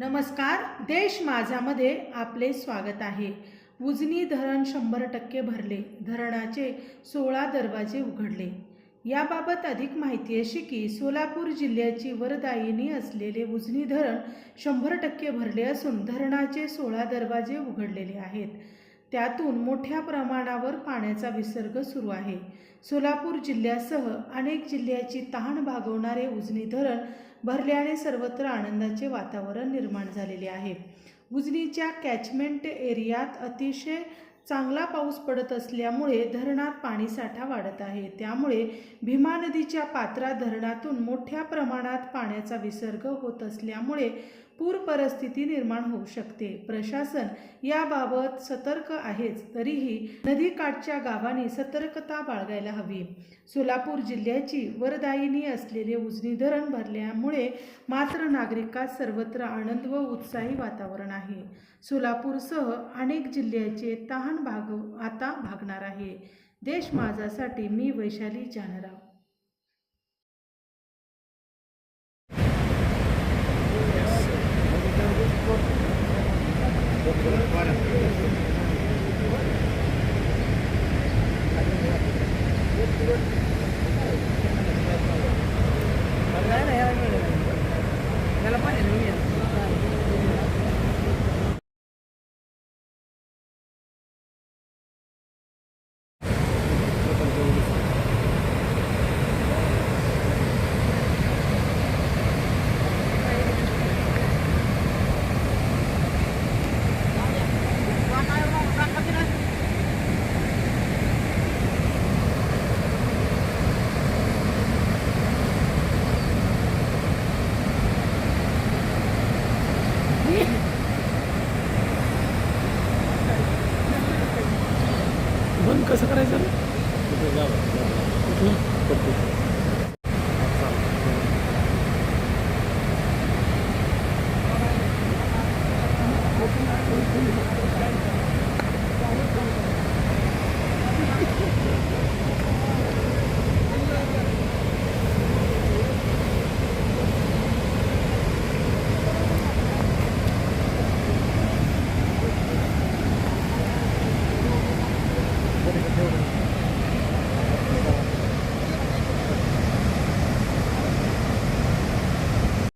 नमस्कार देश माझामध्ये आपले स्वागत आहे. उजनी धरण शंभर टक्के भरले धरणाचे सोळा दरवाजे उघडले. याबाबत अधिक माहिती अशी की सोलापूर जिल्ह्याची वरदायिनी असलेले उजनी धरण शंभर टक्के भरले असून धरणाचे सोळा दरवाजे उघडलेले आहेत. त्यातून मोठ्या प्रमाणावर पाण्याचा विसर्ग सुरू आहे. सोलापूर जिल्ह्यासह अनेक जिल्ह्याची तहान भागवणारे उजनी धरण भरल्याने सर्वत्र आनंदाचे वातावरण निर्माण झालेले आहे. उजनीच्या कॅचमेंट एरियात अतिशय चांगला पाऊस पडत असल्यामुळे धरणात पाणीसाठा वाढत आहे. त्यामुळे भीमा नदीच्या पात्रा धरणातून मोठ्या प्रमाणात पाण्याचा विसर्ग होत असल्यामुळे पूर परिस्थिती निर्माण होऊ शकते. प्रशासन याबाबत सतर्क आहेच तरीही नदीकाठच्या गावांनी सतर्कता बाळगायला हवी. सोलापूर जिल्ह्याची वरदायिनी असलेले उजनी धरण भरल्यामुळे मात्र नागरिकात सर्वत्र आनंद व उत्साही वातावरण आहे. सोलापूरसह अनेक जिल्ह्याचे तहान भाग आता भागणार आहे. देश माझासाठी मी वैशाली जानराव. त्याला बंद कसं करायचं रे? कुठलं?